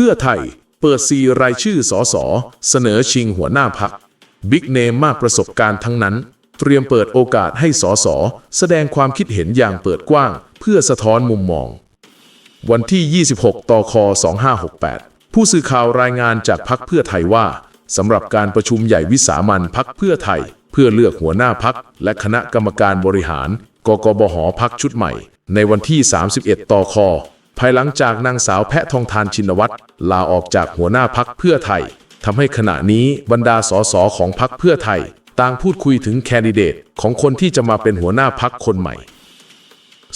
พื่อไทย เปิดซีรายชื่อสอสอเสนอชิงหัวหน้าพัก บิ๊กเนมมากประสบการณ์ทั้งนั้น เตรียมเปิดโอกาสให้สอสอแสดงความคิดเห็นอย่างเปิดกว้าง เพื่อสะท้อนมุมมอง วันที่ 26ตค2568 ผู้สื่อข่าวรายงานจากพักเพื่อไทยว่าสำหรับการประชุมใหญ่วิสามันพักเพื่อไทย เพื่อเลือกหัวหน้าพักและคณะกรรมการบริหาร กกบหพักชุดใหม่ ในวันที่ 31ตค ภายหลังจากนางสาวแพะทองทานชินวัตรลาออกจากหัวหน้าพักเพื่อไทยทำให้ขณะนี้บรรดาสสของพักเพื่อไทย ต่างพูดคุยถึงแคนดิเดตของคนที่จะมาเป็นหัวหน้าพักคนใหม่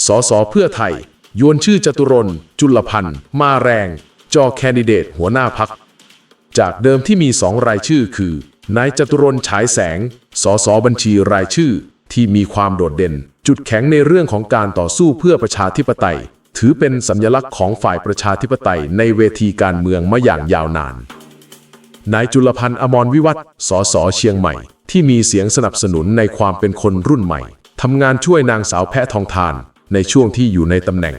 สสเพื่อไทยโยนชื่อจตุรนจุลพันธ์มาแรง จอแคนดิเดตหัวหน้าพัก จากเดิมที่มีสองรายชื่อคือนายจตุรนฉายแสง สสบัญชีรายชื่อที่มีความโดดเด่น จุดแข็งในเรื่องของการต่อสู้เพื่อประชาธิปไตย ถือเป็นสัญลักษณ์ของฝ่ายประชาธิปไตยในเวทีการเมืองมาอย่างยาวนาน นายจุลพันธ์อมรวิวัฒน์สสเชียงใหม่ ที่มีเสียงสนับสนุนในความเป็นคนรุ่นใหม่ทำงานช่วยนางสาวแพะทองทานในช่วงที่อยู่ในตำแหน่ง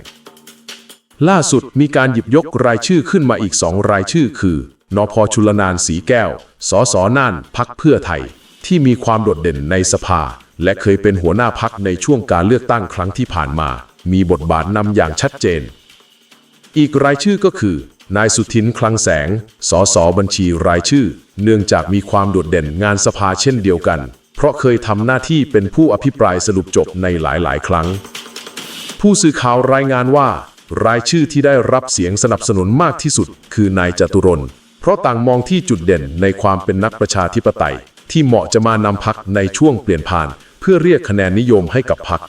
ล่าสุดมีการหยิบยกรายชื่อขึ้นมาอีกสองรายชื่อ คือนพชุลนานสีแก้ว สสน่านพักเพื่อไทย ที่มีความโดดเด่นในสภา และเคยเป็นหัวหน้าพักในช่วงการเลือกตั้งครั้งที่ผ่านมา มีบทบาทนำอย่างชัดเจน อีกรายชื่อก็คือ นายสุทินคลังแสง สสบัญชีรายชื่อ เนื่องจากมีความโดดเด่นงานสภาเช่นเดียวกัน เพราะเคยทำหน้าที่เป็นผู้อภิปรายสรุปจบในหลาย ๆ ครั้ง ผู้สื่อข่าวรายงานว่า รายชื่อที่ได้รับเสียงสนับสนุนมากที่สุด คือนายจตุรนเพราะต่างมองที่จุดเด่นในความเป็นนักประชาธิปไตย ที่เหมาะจะมานำพักในช่วงเปลี่ยนผ่าน เพื่อเรียกคะแนนนิยมให้กับพัก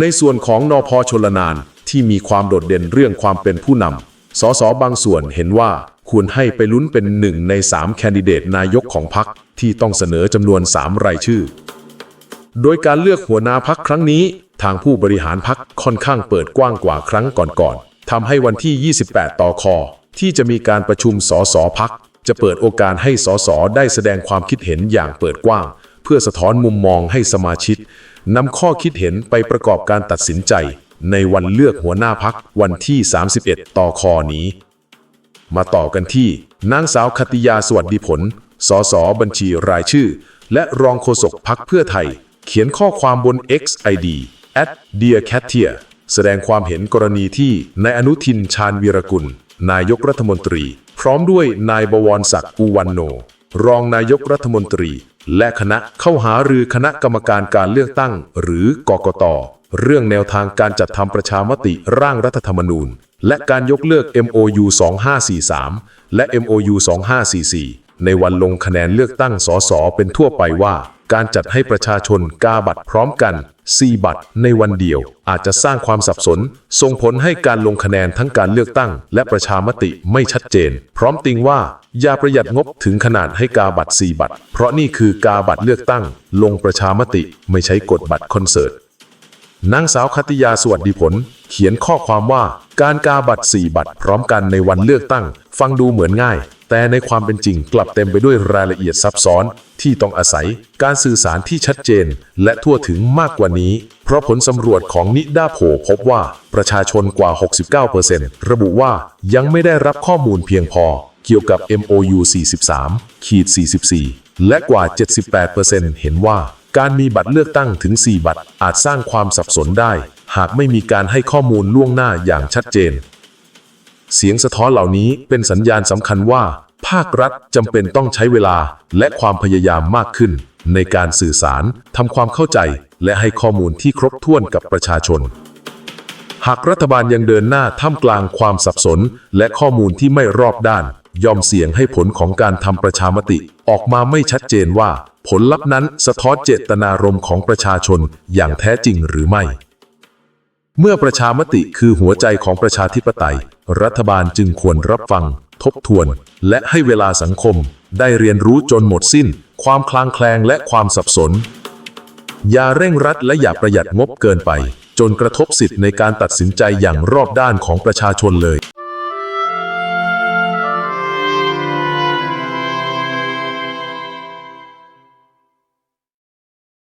ในส่วนของนอพชลนานที่มีความโดดเด่นเรื่องความเป็นผู้นำสสบางส่วนเห็นว่าควรให้ไปลุ้นเป็นหนึ่งในสามแคนดิเดตนายกของพักที่ต้องเสนอจำนวนสามรายชื่อ โดยการเลือกหัวหน้าพักครั้งนี้ ทางผู้บริหารพักค่อนข้างเปิดกว้างกว่าครั้งก่อนๆทำให้วันที่ 28 ต่อคอ ที่จะมีการประชุมสสพักจะเปิดโอกาสให้สสได้แสดงความคิดเห็นอย่างเปิดกว้าง เพื่อสะท้อนมุมมองให้สมาชิก นำข้อคิดเห็นไปประกอบการตัดสินใจ ในวันเลือกหัวหน้าพักวันที่ 31 ต่อคอนี้ มาต่อกันที่ นางสาวคติยาสวัสดิผล สสบัญชีรายชื่อ และรองโฆษกพักเพื่อไทย เขียนข้อความบน XID at Dear Katia แสดงความเห็นกรณีที่นายอนุทินชาญวีรกุล นายกรัฐมนตรี พร้อมด้วยนายบวรศักดิ์อุวันโน รองนายกรัฐมนตรี และคณะเข้าหารือคณะกรรมการการเลือกตั้ง หรือกกต เรื่องแนวทางการจัดทำประชามติร่างรัฐธรรมนูญ และการยกเลิก MOU 2543 และ MOU 2544 ในวันลงคะแนนเลือกตั้งสสเป็นทั่วไปว่า การจัดให้ประชาชนกาบัตรพร้อมกัน 4 บัตรในวันเดียว อาจจะสร้างความสับสน ส่งผลให้การลงคะแนนทั้งการเลือกตั้ง และประชามติไม่ชัดเจน พร้อมติงว่า อย่าประหยัดงบถึงขนาดให้กาบัตร 4 บัตร เพราะนี่คือกาบัตรเลือกตั้ง ลงประชามติไม่ใช้กดบัตรคอนเสิร์ตนางสาวคัติยาสวัสดิผล เขียนข้อความว่าการกาบัตร 4 บัตร พร้อมกันในวันเลือกตั้ง ฟังดูเหมือนง่าย แต่ในความเป็นจริงกลับเต็มไปด้วยรายละเอียดซับซ้อน ที่ต้องอาศัยการสื่อสารที่ชัดเจน และทั่วถึงมากกว่านี้ เพราะผลสำรวจของนิด้าโพลพบว่าประชาชนกว่า 69%ระบุว่ายังไม่ได้รับข้อมูลเพียงพอ เกี่ยวกับ MOU 43ขีด44 และกว่า 78%เห็นว่าการมีบัตรเลือกตั้งถึง 4 บัตรอาจสร้างความสับสนได้ หากไม่มีการให้ข้อมูลล่วงหน้าอย่างชัดเจน เสียงสะท้อนเหล่านี้เป็นสัญญาณสำคัญว่า ภาครัฐจำเป็นต้องใช้เวลาและความพยายามมากขึ้น ในการสื่อสารทำความเข้าใจ และให้ข้อมูลที่ครบถ้วนกับประชาชน หากรัฐบาลยังเดินหน้าท่ามกลางความสับสน และข้อมูลที่ไม่รอบด้าน ย่อมเสี่ยงให้ผลของการทำประชามติ ออกมาไม่ชัดเจนว่า ผลลัพธ์นั้นสะท้อนเจตนารมณ์ของประชาชนอย่างแท้จริงหรือไม่เมื่อประชามติคือหัวใจของประชาธิปไตย รัฐบาลจึงควรรับฟัง ทบทวน และให้เวลาสังคมได้เรียนรู้จนหมดสิ้น ความคลางแคลงและความสับสน อย่าเร่งรัดและอย่าประหยัดงบเกินไป จนกระทบสิทธิ์ในการตัดสินใจอย่างรอบด้านของประชาชนเลย